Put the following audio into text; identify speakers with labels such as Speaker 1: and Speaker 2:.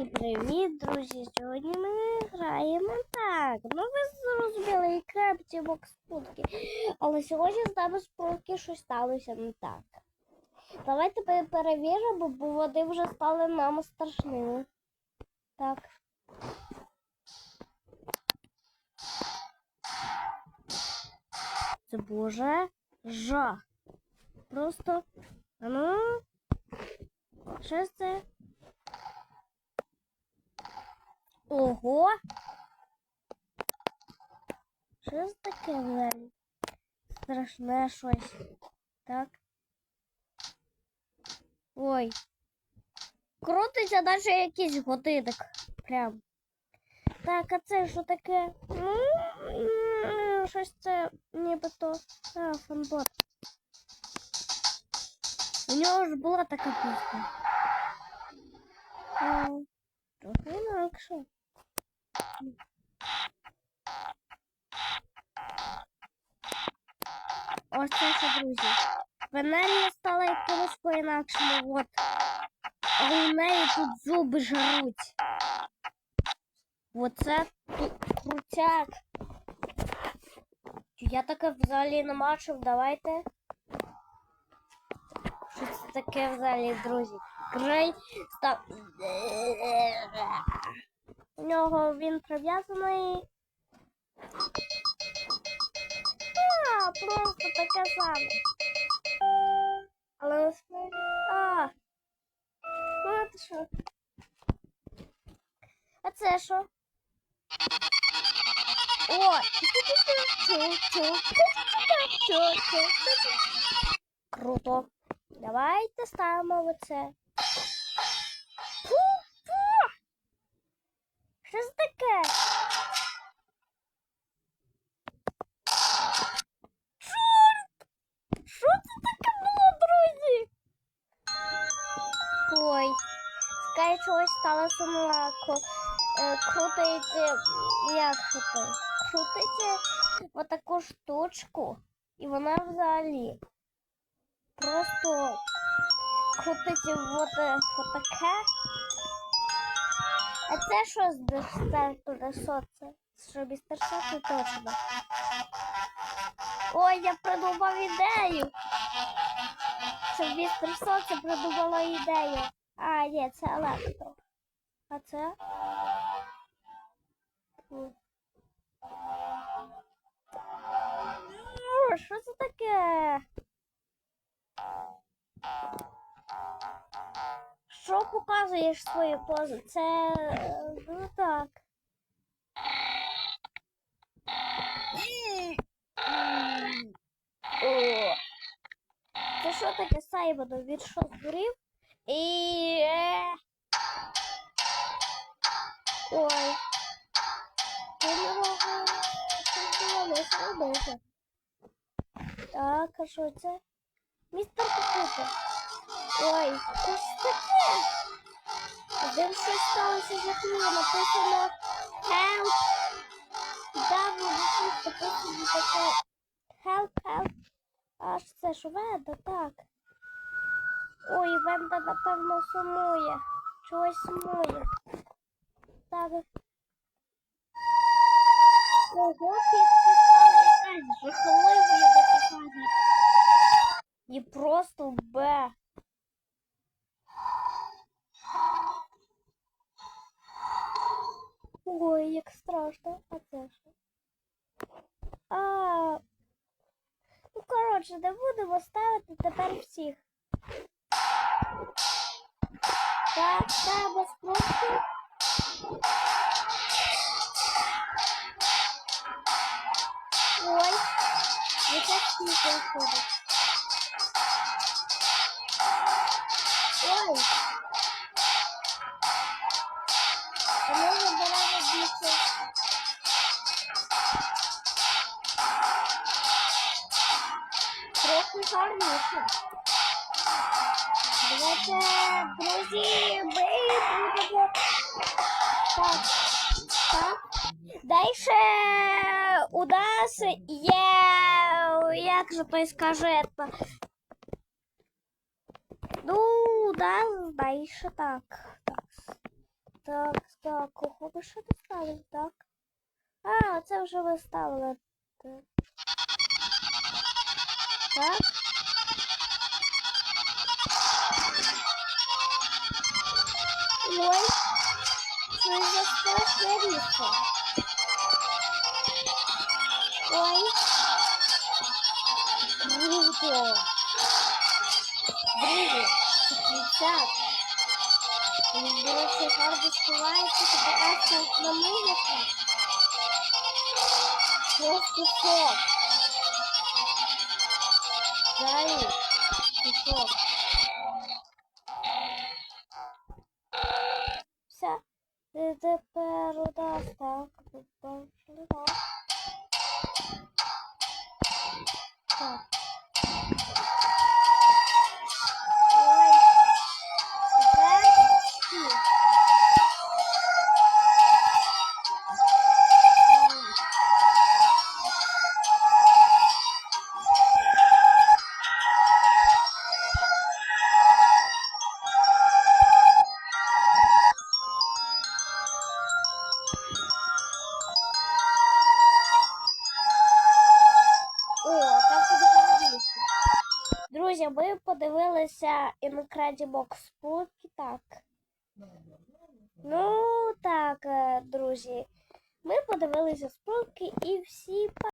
Speaker 1: Всім привіт, друзі! Сьогодні ми граємо так. Ну ви зрозуміли, і крепті бокспутки. Але сьогодні з нами спробки щось сталося не так. Давайте перевіримо, бо вони вже стали нам страшними. Так. Це боже жах. Просто. А ну. Що це? Ого! Що це таке взагалі? Страшне щось. Так. Ой. Крутиться наче якийсь годинник. Прям. Так, а це що таке? Ну, щось це нібито. А, фанбот. У нього ж була така пісня. А, Трохи інакше. Ось це що, друзі. Венерія стала якимось по-інакшому, от. Але у неї тут зуби жаруть. Оце тут крутяк. Я таке взагалі не бачив, давайте. Що це таке взагалі, друзі? Грей став. У нього він прив'язаний. А, просто таке саме. Але насправді. А. Ну, що? А це що? О! Круто. Давайте ставимо оце. Що це таке? Чорт! Що це таке було, друзі? Ой, скай чогось сталося молоко. Е, крутить, як це? Крутить отаку штучку, і вона взагалі просто крутить от, е, отаке. А це що з соце? Що містер Соце точно. Ой, я придумав ідею. Що містер Соце придумала ідею. А, ні, це електро. А це? Фу. Що це таке? Що показуєш свою позу? Це ну так. О. Це що таке Сайбоду? Він що згорів? І. е, Ой. Так, а що це? Містер Капута. Ой, що ж таке? Де щось сталося жахливо, написано help. Да, щось написано таке help, help. Аж це ж Венда, так. Ой, Венда, напевно, сумує. Чогось сумує. Так. Ого, підписали якась жахливою дописання. І просто Б. Ой, як страшно. А це що? А. Ну, коротше, не будемо ставити тепер всіх. Так, так, без просто. Ой, яка скільки виходить. Ой. Трохи гарніше. Давайте, друзі, ми будемо. Так, так. Дальше у нас є, як же той скаже, это? Ну, у нас дальше так. так. Так, так, кого ви що доставили, так? А, це вже ви ставили. Так. Ой, що за страшне ріso? Ой. Круто. Друзі, це 50. До речі, гарно співається, це така страшна музика. Просто шок. Це шок. Все. І тепер у так, побачили, так. Так. Друзі, ми подивилися Incredibox Book так. Ну, так, е, друзі. Ми подивилися спілки і всі